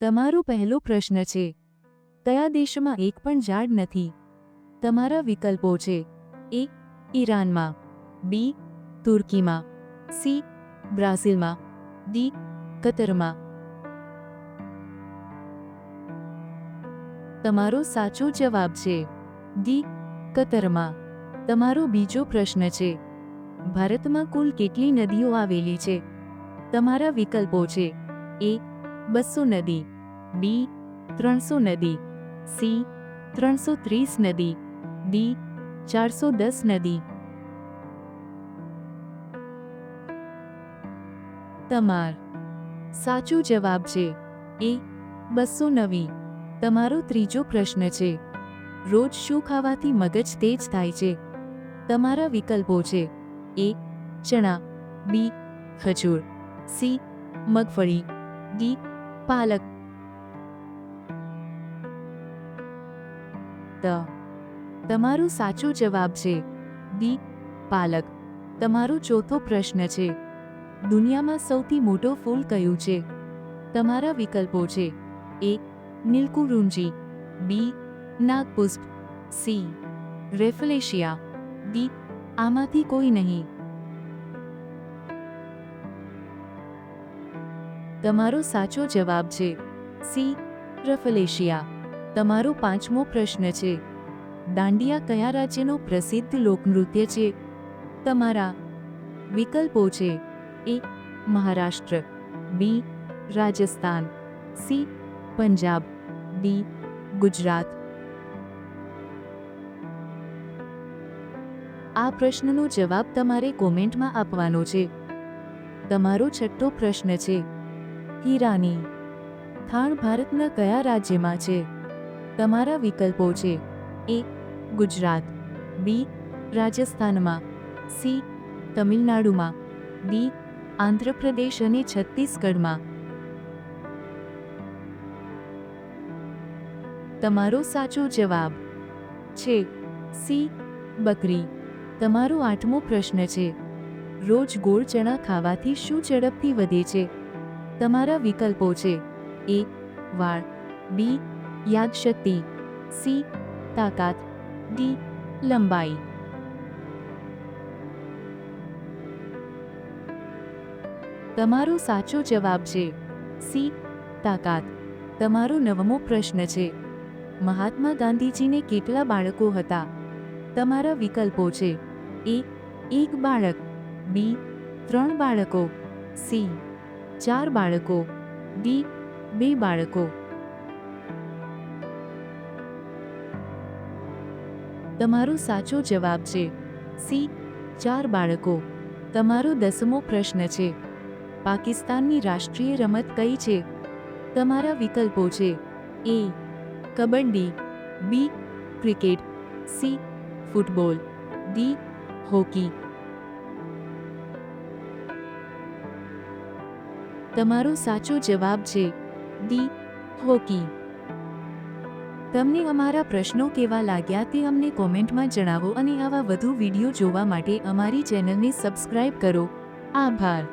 તમારો પહેલો પ્રશ્ન છે. કયા દેશમાં એક પણ ઝાડ નથી? તમારા વિકલ્પો છે. એ, ઈરાનમાં. બી, તુર્કીમાં. સી, બ્રાઝિલમાં. ડી, કતરમાં. તમારો સાચો જવાબ છે. ડી, કતરમાં. તમારો બીજો પ્રશ્ન છે. ભારતમાં કુલ કેટલી નદીઓ આવેલી છે? તમારા વિકલ્પો છે. એ બસો નદી, બી, ત્રણસો નદી, સી, ત્રણસો ત્રીસ નદી, ડી, ચારસો દસ નદી. તમાર. સાચો જવાબ છે એ, બસો નવી. તમારો ત્રીજો પ્રશ્ન છે. રોજ શું ખાવાથી મગજ તેજ થાય છે? તમારા વિકલ્પો છે એ, ચણા, બી, ખજૂર, સી, મગફળી, ડી પાલક ત. તમારો સાચો જવાબ છે. ડી. પાલક. તમારો ચોથો પ્રશ્ન છે. દુનિયામાં સૌથી મોટો ફૂલ કયું છે? તમારા વિકલ્પો છે. એ. નીલકુરુંજી. બી. નાગપુષ્પ. સી. રેફલેશિયા. ડી. આમાંથી કોઈ નહીં. તમારો સાચો જવાબ છે. સી. રફલેશિયા. તમારો પાંચમો પ્રશ્ન છે. દાંડિયા કયા રાજ્યનો પ્રસિદ્ધ લોકનૃત્ય છે? તમારા વિકલ્પો છે. A. Maharashtra. B. Rajasthan. C. Punjab. D. Gujarat. આ પ્રશ્નનો જવાબ તમારે કોમેન્ટમાં આપવાનો છે. તમારો છઠ્ઠો પ્રશ્ન છે. હીરાની થાણ ભારતના કયા રાજ્યમાં છે? તમારા વિકલ્પો છે. એ, ગુજરાત. બી, રાજસ્થાનમાં. સી, તમિલનાડુમાં. ડી, આંધ્રપ્રદેશ અને છત્તીસગઢમાં. તમારો સાચો જવાબ છે સી, બકરી. તમારો આઠમો પ્રશ્ન છે. રોજ ગોળ ચણા ખાવાથી શું ઝડપથી વધે છે? તમારા વિકલ્પો છે. એ, વાળ. બી, યાદશક્તિ. સી, તાકાત. ડી, લંબાઈ. તમારો સાચો જવાબ છે. સી, તાકાત. તમારો નવમો પ્રશ્ન છે. મહાત્મા ગાંધીજીને કેટલા બાળકો હતા? તમારા વિકલ્પો છે. એ, એક બાળક. બી, ત્રણ બાળકો. સી ચાર બાળકો ડી બે બાળકો. તમારો સાચો જવાબ છે સી, ચાર બાળકો. તમારો દસમો પ્રશ્ન છે. પાકિસ્તાનની રાષ્ટ્રીય રમત કઈ છે? તમારા વિકલ્પો છે A, kabaddi, B, cricket, C, football, D, hockey. તમારો સાચો જવાબ છે, ડી, હોકી. તમને અમારા પ્રશ્નો કેવા લાગ્યા તે અમને કોમેન્ટમાં જણાવો અને આવા વધુ વીડિયો જોવા માટે અમારી ચેનલને સબસ્ક્રાઇબ કરો. આભાર.